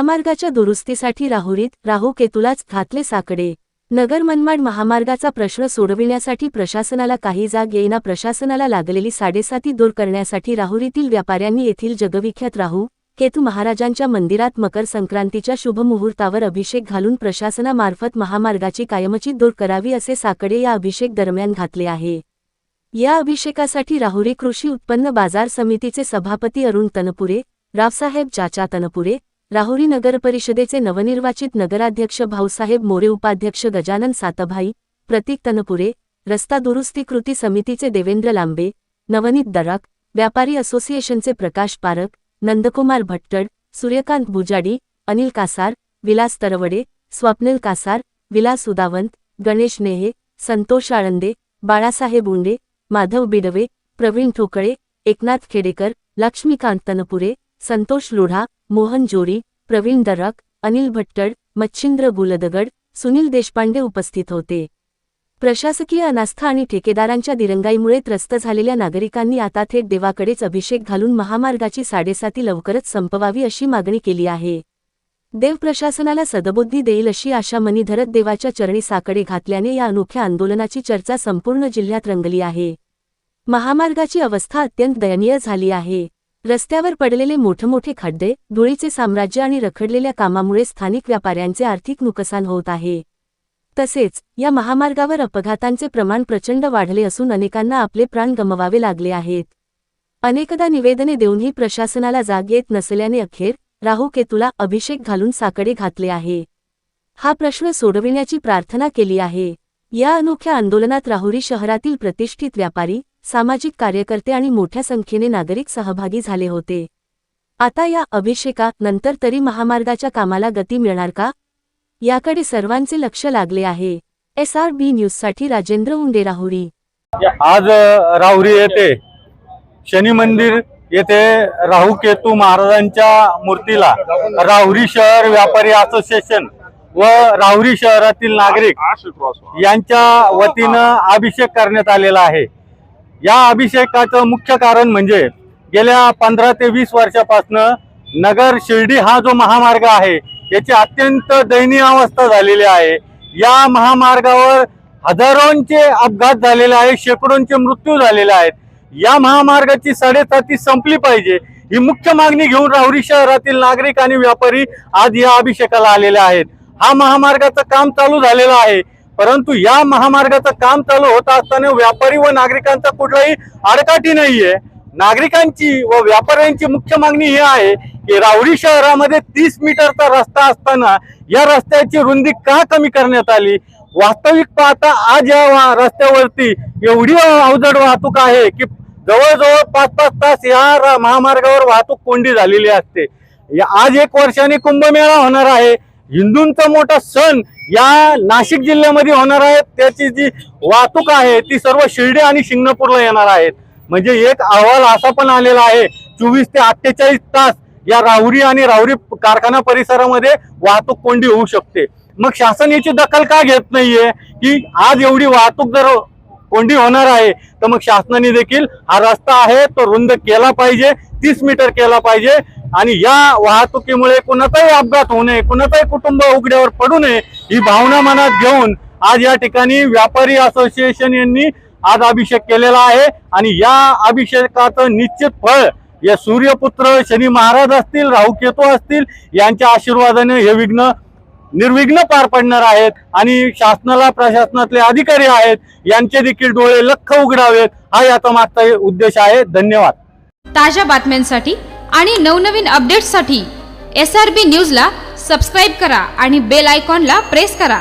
महामार्गाच्या दुरुस्तीसाठी राहुरीत राहू केतुलाच घातले साकडे. नगर मनमाड महामार्गाचा प्रश्न सोडविण्यासाठी प्रशासनाला काही जाग येईना प्रशासनाला लागलेली साडेसाती दूर करण्यासाठी राहुरीतील व्यापाऱ्यांनी येथील जगविख्यात राहू केतू महाराजांच्या मंदिरात मकर संक्रांतीच्या शुभमुहूर्तावर अभिषेक घालून प्रशासनामार्फत महामार्गाची कायमची दूर करावी असे साकडे या अभिषेक दरम्यान घातले आहे. या अभिषेकासाठी राहुरी कृषी उत्पन्न बाजार समितीचे सभापती अरुण तनपुरे रावसाहेब चाचा तनपुरे राहुरी नगर परिषदेचे नवनिर्वाचित नगराध्यक्ष भाऊसाहेब मोरे उपाध्यक्ष गजानन सातभाई प्रतीक तनपुरे रस्ता दुरुस्ती कृती समितीचे देवेंद्र लांबे नवनीत दराक व्यापारी असोसिएशनचे प्रकाश पारक नंदकुमार भट्टड सूर्यकांत बुजाडी अनिल कासार विलास तरवडे स्वप्नील कासार विलास उदावंत गणेश नेहे संतोष आळंदे बाळासाहेब उंडे माधव बिडवे प्रवीण ठोकळे एकनाथ खेडेकर लक्ष्मीकांत तनपुरे संतोष लोढा मोहन जोरे प्रवीण दराक अनिल भट्टड मच्छिंद्र गुलदगड सुनील देशपांडे उपस्थित होते. प्रशासकीय अनास्था आणि ठेकेदारांच्या दिरंगाईमुळे त्रस्त झालेल्या नागरिकांनी आता थेट देवाकडेच अभिषेक घालून महामार्गाची साडेसाती लवकरच संपवावी अशी मागणी केली आहे. देव प्रशासनाला सदबुद्धी देईल अशी आशा मनी धरत देवाच्या चरणी साकडे घातल्याने या अनोख्या आंदोलनाची चर्चा संपूर्ण जिल्ह्यात रंगली आहे. महामार्गाची अवस्था अत्यंत दयनीय झाली आहे. रस्त्यावर पडलेले मोठमोठे खड्डे धुळीचे साम्राज्य आणि रखडलेल्या कामामुळे स्थानिक व्यापाऱ्यांचे आर्थिक नुकसान होत आहे. तसेच या महामार्गावर अपघातांचे प्रमाण प्रचंड वाढले असून अनेकांना आपले प्राण गमवावे लागले आहेत. अनेकदा निवेदने देऊनही प्रशासनाला जाग येत नसल्याने अखेर राहू केतूला अभिषेक घालून साकडे घातले आहे. हा प्रश्न सोडविण्याची प्रार्थना केली आहे. या अनोख्या आंदोलनात राहुरी शहरातील प्रतिष्ठित व्यापारी सामाजिक कार्यकर्ते आणि मोठ्या संख्येने नागरिक सहभागी झाले होते. आता या अभिषेका नंतर तरी महामार्गाच्या कामाला गती मिळणार का? याकडे सर्वांचे लक्ष लागले आहे. एस आर बी न्यूजसाठी राजेंद्र उंडे राहुरी. आज राहुरी येथे शनी मंदिर येथे राहू केतू महाराजांच्या मूर्तीला राहुरी शहर व्यापारी असोसिएशन व राहुरी शहरातील नागरिक यांच्या वतीनं अभिषेक करण्यात आलेला आहे. या अभिषेकाचं मुख्य कारण म्हणजे गेल्या पंधरा ते वीस वर्षापासनं नगर शिर्डी हा जो महामार्ग आहे याची अत्यंत दयनीय अवस्था झालेली आहे. या महामार्गावर हजारोंचे अपघात झालेले आहेत शेकडोंचे मृत्यू झालेले आहेत. या महामार्गाची साडेसाती संपली पाहिजे ही मुख्य मागणी घेऊन राहुरी शहरातील नागरिक आणि व्यापारी आज या अभिषेकाला आलेले आहेत. हा महामार्गाचं काम चालू झालेलं आहे. परंतु या महामार्गाचं काम चालू होत असताना व्यापारी व नागरिकांचा कुठलाही आडकाठी नाहीये. नागरिकांची व व्यापाऱ्यांची मुख्य मागणी ही आहे की रावडी शहरामध्ये तीस मीटरचा रस्ता असताना या रस्त्याची रुंदी का कमी करण्यात आली? वास्तविक पाहता आज या रस्त्यावरती एवढी अवजड वाहतूक आहे की जवळजवळ पाच पाच तास या महामार्गावर वाहतूक कोंडी झालेली असते. या- आज एक वर्षाने कुंभमेळा होणार आहे. हिंदूंचा मोठा सण या नाशिक जिल्ह्यामध्ये होणार आहे. त्याची जी वाहतूक आहे ती सर्व शिर्डी आणि शिंगणापूरला येणार आहेत. म्हणजे एक अहवाल असा पण आलेला आहे चोवीस ते अठ्ठेचाळीस तास या राहुरी आणि राहुरी कारखाना परिसरामध्ये वाहतूक कोंडी होऊ शकते. मग शासन याची दखल का घेत नाहीये? की आज एवढी वाहतूक जर कोंडी होणार आहे. तर मग शासनाने देखील हा रस्ता आहे तो रुंद केला पाहिजे तीस मीटर केला पाहिजे. आणि या वाहतुकीमुळे कुणाचाही अपघात होऊ नये कुणाचाही कुटुंब उघड्यावर पडू नये ही भावना मनात घेऊन आज या ठिकाणी व्यापारी असोसिएशन यांनी आज अभिषेक केलेला आहे. आणि या अभिषेकाचं निश्चित फळ या सूर्यपुत्र शनी महाराज असतील राहुकेतू असतील यांच्या आशीर्वादाने हे विघ्न निर्विघ्न पार पडणार आहेत आणि शासनाला प्रशासनातले अधिकारी आहेत यांचे देखील डोळे लख उघडावेत हा याचा मागचा उद्देश आहे. धन्यवाद. ताज्या बातम्यांसाठी आणि नवनवीन अपडेट्ससाठी एस आर बी न्यूजला सबस्क्राईब करा आणि बेल आयकॉनला प्रेस करा.